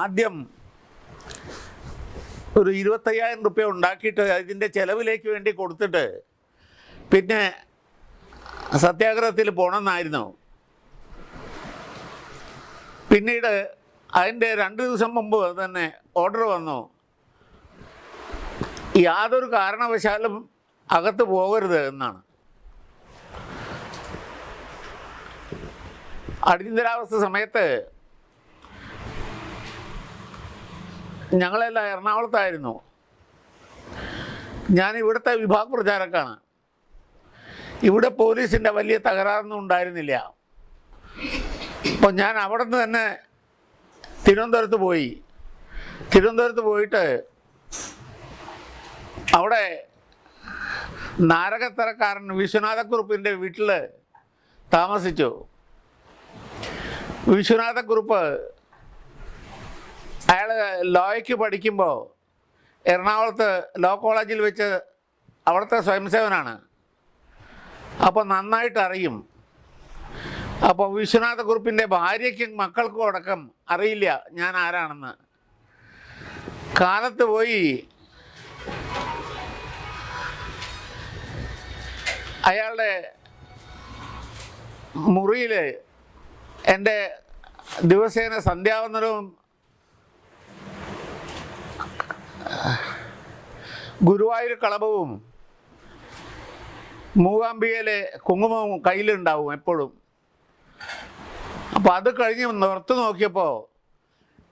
ആദ്യം ഒരു ഇരുപത്തയ്യായിരം റുപ്യ ഉണ്ടാക്കിയിട്ട് അതിന്റെ ചെലവിലേക്ക് വേണ്ടി കൊടുത്തിട്ട് പിന്നെ സത്യാഗ്രഹത്തിൽ പോകണമെന്നായിരുന്നു പിന്നീട് അതിന്റെ രണ്ട് ദിവസം മുമ്പ് തന്നെ ഓർഡർ വന്നു. യാതൊരു കാരണവശാലും അകത്ത് പോകരുത് എന്നാണ്. അടിയന്തരാവസ്ഥ സമയത്ത് ഞങ്ങളെല്ലാം എറണാകുളത്തായിരുന്നു. ഞാൻ ഇവിടുത്തെ വിഭാഗ പ്രചാരക്കാണ് ഇവിടെ പോലീസിന്റെ വലിയ തകരാറൊന്നും ഉണ്ടായിരുന്നില്ല. അപ്പോൾ ഞാൻ അവിടെ നിന്ന് തന്നെ തിരുവനന്തപുരത്ത് പോയി. തിരുവനന്തപുരത്ത് പോയിട്ട് അവിടെ നാരകത്തരക്കാരൻ വിശ്വനാഥക്കുറുപ്പിന്റെ വീട്ടിൽ താമസിച്ചു. വിശ്വനാഥക്കുറുപ്പ് അയാൾ ലോയ്ക്ക് പഠിക്കുമ്പോൾ എറണാകുളത്ത് ലോ കോളേജിൽ വെച്ച് അവിടുത്തെ സ്വയംസേവനാണ്. അപ്പോൾ നന്നായിട്ട് അറിയും. അപ്പോൾ വിശ്വനാഥ കുറുപ്പിന്റെ ഭാര്യയ്ക്കും മക്കൾക്കും അടക്കം അറിയില്ല ഞാൻ ആരാണെന്ന്. കാലത്ത് പോയി അയാളുടെ മുറിയിൽ എന്റെ ദിവസേന സന്ധ്യാവന്തനവും ഗുരുവായൂർ കളഭവും മൂകാംബികയിലെ കുങ്കുമവും കയ്യിലുണ്ടാവും എപ്പോഴും. അപ്പോൾ അത് കഴിഞ്ഞ് നിർത്തു നോക്കിയപ്പോൾ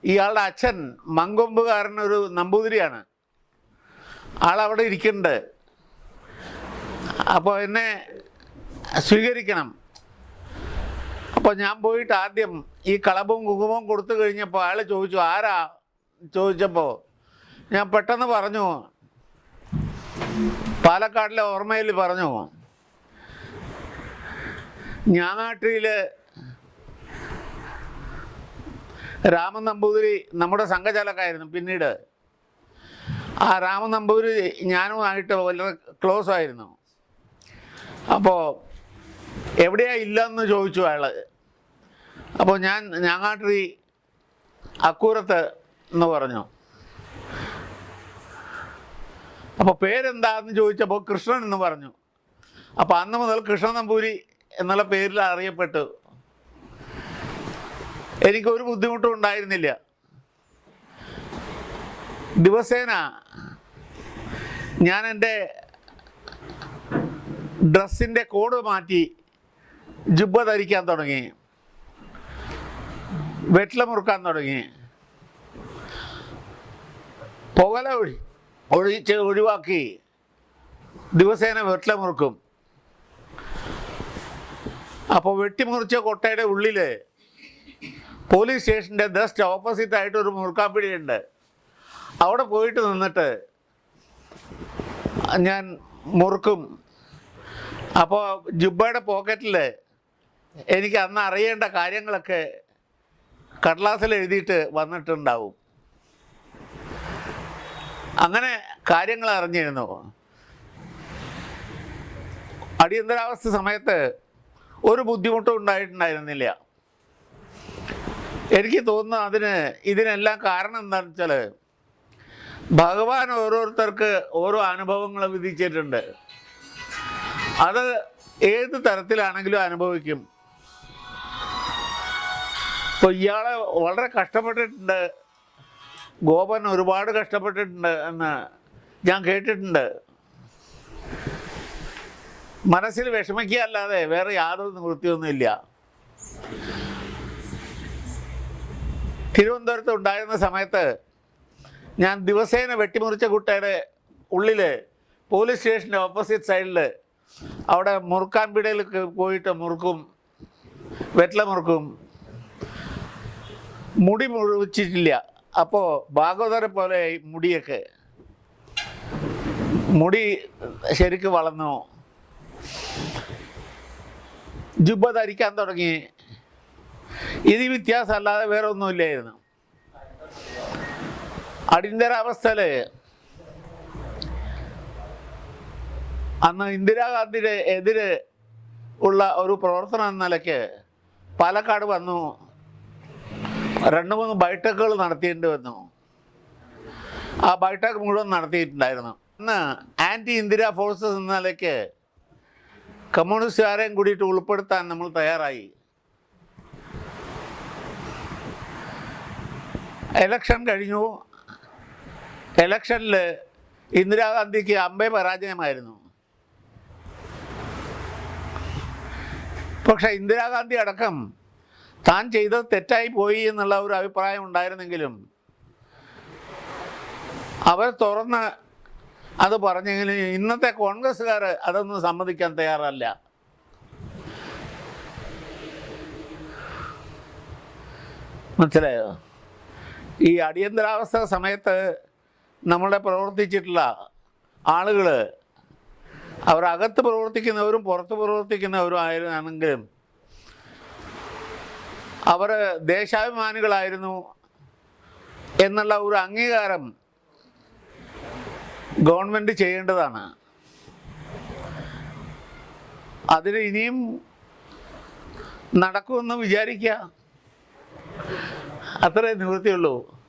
ഇയാളുടെ അച്ഛൻ മങ്കൊമ്പുകാരൻ ഒരു നമ്പൂതിരിയാണ്. ആളവിടെ ഇരിക്കുന്നുണ്ട്. അപ്പോൾ എന്നെ സ്വീകരിക്കണം. അപ്പോൾ ഞാൻ പോയിട്ട് ആദ്യം ഈ കളവും കുങ്കുമവും കൊടുത്തു കഴിഞ്ഞപ്പോൾ അയാൾ ചോദിച്ചു ആരാ? ചോദിച്ചപ്പോൾ ഞാൻ പെട്ടെന്ന് പറഞ്ഞു പാലക്കാടിലെ ഓർമ്മയിൽ പറഞ്ഞു ഞാങ്ങാട്ടിയിൽ രാമൻ നമ്പൂതിരി നമ്മുടെ സംഘചാലക്കായിരുന്നു പിന്നീട്. ആ രാമൻ നമ്പൂതിരി ഞാനുമായിട്ട് വളരെ ക്ലോസ് ആയിരുന്നു. അപ്പോൾ എവിടെയാ ഇല്ലെന്ന് ചോദിച്ചു അയാൾ അപ്പോൾ ഞാൻ ഞാങ്ങാട്ടി അക്കൂരത്ത് എന്ന് പറഞ്ഞു. അപ്പോൾ പേരെന്താന്ന് ചോദിച്ചപ്പോൾ കൃഷ്ണൻ എന്ന് പറഞ്ഞു. അപ്പോൾ അന്ന് മുതൽ കൃഷ്ണൻ നമ്പൂരി എന്നുള്ള പേരിൽ അറിയപ്പെട്ടു. എനിക്കൊരു ബുദ്ധിമുട്ടും ഉണ്ടായിരുന്നില്ല. ദിവസേന ഞാൻ എന്റെ ഡ്രസ്സിന്റെ കോഡ് മാറ്റി ജുബ്ബ ധരിക്കാൻ തുടങ്ങി. വെറ്റില മുറുക്കാൻ തുടങ്ങി. പുകല ഒഴി ഒഴിച്ച് ഒഴിവാക്കി. ദിവസേന വെട്ടിലമുറുക്കും അപ്പോൾ വെട്ടിമുറിച്ച കൊട്ടയുടെ ഉള്ളിൽ പോലീസ് സ്റ്റേഷന്റെ ജസ്റ്റ് ഓപ്പോസിറ്റ് ആയിട്ട് ഒരു മുറുക്കാപ്പിടിയുണ്ട്. അവിടെ പോയിട്ട് നിന്നിട്ട് ഞാൻ മുറുക്കും. അപ്പോൾ ജുബയുടെ പോക്കറ്റിൽ എനിക്ക് അന്ന് അറിയേണ്ട കാര്യങ്ങളൊക്കെ കടലാസിൽ എഴുതിയിട്ട് വന്നിട്ടുണ്ടാവും. അങ്ങനെ കാര്യങ്ങൾ അറിഞ്ഞിരുന്നു. അടിയന്തരാവസ്ഥ സമയത്ത് ഒരു ബുദ്ധിമുട്ടും ഉണ്ടായിട്ടുണ്ടായിരുന്നില്ല. എനിക്ക് തോന്നുന്നു അതിന് ഇതിനെല്ലാം കാരണം എന്താണെന്ന് വെച്ചാൽ ഭഗവാൻ ഓരോരുത്തർക്ക് ഓരോ അനുഭവങ്ങൾ വിധിച്ചിട്ടുണ്ട്. അത് ഏത് തരത്തിലാണെങ്കിലും അനുഭവിക്കും. ഇപ്പോൾ ഇയാളെ വളരെ കഷ്ടപ്പെട്ടിട്ടുണ്ട്. ഗോപൻ ഒരുപാട് കഷ്ടപ്പെട്ടിട്ടുണ്ട് എന്ന് ഞാൻ കേട്ടിട്ടുണ്ട്. മനസ്സിൽ വിഷമിക്കുക അല്ലാതെ വേറെ യാതൊരു നിവൃത്തിയൊന്നുമില്ല. തിരുവനന്തപുരത്ത് ഉണ്ടായിരുന്ന സമയത്ത് ഞാൻ ദിവസേന വെട്ടിമുറിച്ച കുട്ടയുടെ ഉള്ളിൽ പോലീസ് സ്റ്റേഷന്റെ ഓപ്പോസിറ്റ് സൈഡിൽ അവിടെ മുറുക്കാൻ പിടയിൽ പോയിട്ട് മുറുക്കും വെറ്റില മുറുക്കും മുടി മുറിച്ചിട്ടില്ല അപ്പോൾ ഭാഗവതരെ പോലെ മുടിയൊക്കെ മുടി ശരിക്ക് വളർന്നു? ജുബ ധരിക്കാൻ തുടങ്ങി. ഇത് വ്യത്യാസം അല്ലാതെ വേറെ ഒന്നുമില്ലായിരുന്നു അടിയന്തരാവസ്ഥയിൽ അന്ന് ഇന്ദിരാഗാന്ധിയുടെ എതിരെ ഉള്ള ഒരു പ്രവർത്തനം എന്ന നിലയ്ക്ക് പാലക്കാട് വന്നു. രണ്ട് മൂന്ന് ബൈഠക്കുകൾ നടത്തിയിട്ട് വന്നു. ആ ബൈഠക്ക് മുഴുവൻ നടത്തിയിട്ടുണ്ടായിരുന്നു. അന്ന് ആന്റി ഇന്ദിര ഫോഴ്സസ് എന്ന നിലയ്ക്ക് കമ്മ്യൂണിസ്റ്റുകാരെയും കൂടിയിട്ട് ഉൾപ്പെടുത്താൻ നമ്മൾ തയ്യാറായി. എലക്ഷൻ കഴിഞ്ഞു. എലക്ഷനിൽ ഇന്ദിരാഗാന്ധിക്ക് അമ്പേ പരാജയമായിരുന്നു. പക്ഷെ ഇന്ദിരാഗാന്ധി അടക്കം താൻ ചെയ്തത് തെറ്റായി പോയി എന്നുള്ള ഒരു അഭിപ്രായം ഉണ്ടായിരുന്നെങ്കിലും അവർ തുറന്ന് അത് പറഞ്ഞെങ്കിലും ഇന്നത്തെ കോൺഗ്രസ്സുകാർ അതൊന്നും സമ്മതിക്കാൻ തയ്യാറല്ല. മനസ്സിലായോ? ഈ അടിയന്തരാവസ്ഥ സമയത്ത് നമ്മളെ പ്രവർത്തിച്ചിട്ടുള്ള ആളുകൾ അവർ അകത്ത് പ്രവർത്തിക്കുന്നവരും പുറത്ത് പ്രവർത്തിക്കുന്നവരും ആയിരുന്നെങ്കിലും അവർ ദേശാഭിമാനികളായിരുന്നു എന്നുള്ള ഒരു അംഗീകാരം ഗവൺമെന്റ് ചെയ്യേണ്ടതാണ്. അതിന് ഇനിയും നടക്കുമെന്ന് വിചാരിക്കുക. അത്രേ നിവൃത്തിയുള്ളൂ.